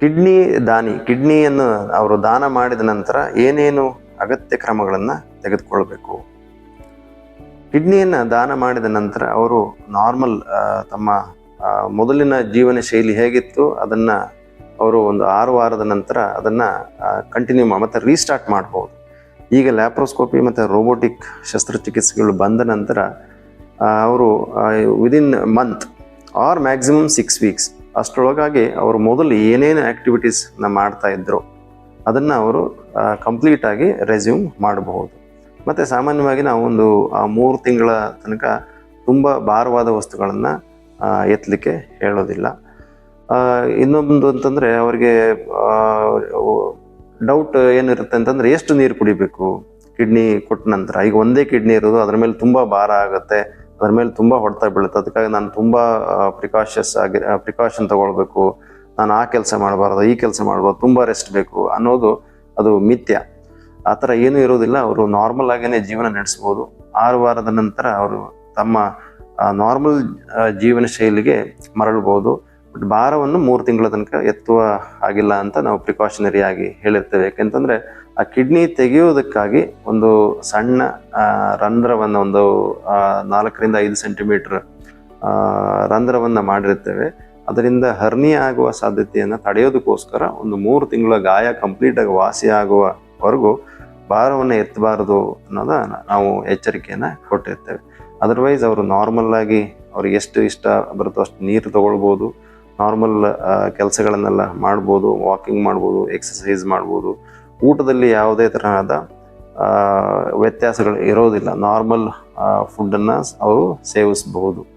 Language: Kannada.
ಕಿಡ್ನಿ ದಾನಿ, ಕಿಡ್ನಿಯನ್ನು ಅವರು ದಾನ ಮಾಡಿದ ನಂತರ ಏನೇನು ಅಗತ್ಯ ಕ್ರಮಗಳನ್ನು ತೆಗೆದುಕೊಳ್ಬೇಕು? ಕಿಡ್ನಿಯನ್ನು ದಾನ ಮಾಡಿದ ನಂತರ ಅವರು ನಾರ್ಮಲ್ ತಮ್ಮ ಮೊದಲಿನ ಜೀವನ ಶೈಲಿ ಹೇಗಿತ್ತು, ಅದನ್ನು ಅವರು ಒಂದು ಆರು ವಾರದ ನಂತರ ಅದನ್ನು ಕಂಟಿನ್ಯೂ ಮತ್ತು ರೀಸ್ಟಾರ್ಟ್ ಮಾಡ್ಬೋದು. ಈಗ ಲ್ಯಾಪ್ರೋಸ್ಕೋಪಿ ಮತ್ತು ರೋಬೋಟಿಕ್ ಶಸ್ತ್ರಚಿಕಿತ್ಸೆಗಳು ಬಂದ ನಂತರ ಅವರು within month or maximum six weeks ಅಷ್ಟರೊಳಗಾಗಿ ಅವರು ಮೊದಲು ಏನೇನು ಆ್ಯಕ್ಟಿವಿಟೀಸ್ನ ಮಾಡ್ತಾ ಇದ್ದರು ಅದನ್ನು ಅವರು ಕಂಪ್ಲೀಟಾಗಿ ರೆಸ್ಯೂಮ್ ಮಾಡಬಹುದು. ಮತ್ತು ಸಾಮಾನ್ಯವಾಗಿ ನಾವು ಒಂದು ಆ, ಮೂರು ತಿಂಗಳ ತನಕ ತುಂಬ ಭಾರವಾದ ವಸ್ತುಗಳನ್ನು ಎತ್ತಲಿಕ್ಕೆ ಹೇಳೋದಿಲ್ಲ. ಇನ್ನೊಂದು ಅಂತಂದರೆ ಅವರಿಗೆ ಡೌಟ್ ಏನಿರುತ್ತೆ ಅಂತಂದರೆ ಎಷ್ಟು ನೀರು ಕುಡಿಬೇಕು? ಕಿಡ್ನಿ ಕೊಟ್ಟ ನಂತರ ಈಗ ಒಂದೇ ಕಿಡ್ನಿ ಇರೋದು ಅದ್ರ ಮೇಲೆ ತುಂಬ ಭಾರ ಆಗುತ್ತೆ. ಅದ್ರ ಮೇಲೆ ತುಂಬ ಹೊಡೆತ ಬೀಳುತ್ತೆ. ಅದಕ್ಕಾಗಿ ನಾನು ತುಂಬ ಪ್ರಿಕಾಷಸ್ ಆಗಿ ಪ್ರಿಕಾಷನ್ ತಗೊಳ್ಬೇಕು. ನಾನು ಆ ಕೆಲಸ ಮಾಡಬಾರ್ದು, ಈ ಕೆಲಸ ಮಾಡಬಾರ್ದು, ತುಂಬ ರೆಸ್ಟ್ ಬೇಕು ಅನ್ನೋದು ಅದು ಮಿಥ್ಯ. ಆ ಥರ ಏನೂ ಇರೋದಿಲ್ಲ ಅವರು ನಾರ್ಮಲ್ ಆಗೇನೆ ಜೀವನ ನಡೆಸ್ಬೋದು. ಆರು ವಾರದ ನಂತರ ಅವರು ತಮ್ಮ ನಾರ್ಮಲ್ ಜೀವನ ಶೈಲಿಗೆ ಮರಳ್ಬೋದು. ಬಟ್ ಭಾರವನ್ನು ಮೂರು ತಿಂಗಳ ತನಕ ಎತ್ತುವ ಆಗಿಲ್ಲ ಅಂತ ನಾವು ಪ್ರಿಕಾಷನರಿ ಆಗಿ ಹೇಳಿರ್ತೇವೆ. ಯಾಕೆಂತಂದ್ರೆ ಆ ಕಿಡ್ನಿ ತೆಗೆಯೋದಕ್ಕಾಗಿ ಒಂದು ಸಣ್ಣ ರಂಧ್ರವನ್ನು ಒಂದು ನಾಲ್ಕರಿಂದ ಐದು ಸೆಂಟಿಮೀಟರ್ ರಂಧ್ರವನ್ನು ಮಾಡಿರ್ತೇವೆ ಅದರಿಂದ ಹರ್ನಿ ಆಗುವ ಸಾಧ್ಯತೆಯನ್ನು ತಡೆಯೋದಕ್ಕೋಸ್ಕರ ಒಂದು ಮೂರು ತಿಂಗಳ ಗಾಯ ಕಂಪ್ಲೀಟ್ ಆಗಿ ವಾಸಿ ಆಗುವವರೆಗೂ ಭಾರವನ್ನು ಎತ್ತಬಾರದು ಅನ್ನೋದ ನಾವು ಎಚ್ಚರಿಕೆಯನ್ನು ಕೊಟ್ಟಿರ್ತೇವೆ. ಅದರ್ವೈಸ್ ಅವರು ನಾರ್ಮಲ್ ಆಗಿ ಅವ್ರಿಗೆ ಎಷ್ಟು ಇಷ್ಟ ಬರುತ್ತೋ ಅಷ್ಟು ನೀರು ತಗೊಳ್ಬೋದು. ನಾರ್ಮಲ್ ಕೆಲಸಗಳನ್ನೆಲ್ಲ ಮಾಡ್ಬೋದು ವಾಕಿಂಗ್ ಮಾಡ್ಬೋದು ಎಕ್ಸಸೈಸ್ ಮಾಡ್ಬೋದು. ಊಟದಲ್ಲಿ ಯಾವುದೇ ತರಹದ ವ್ಯತ್ಯಾಸಗಳು ಇರೋದಿಲ್ಲ. ನಾರ್ಮಲ್ ಫುಡ್ಡನ್ನು ಅವರು ಸೇವಿಸಬಹುದು.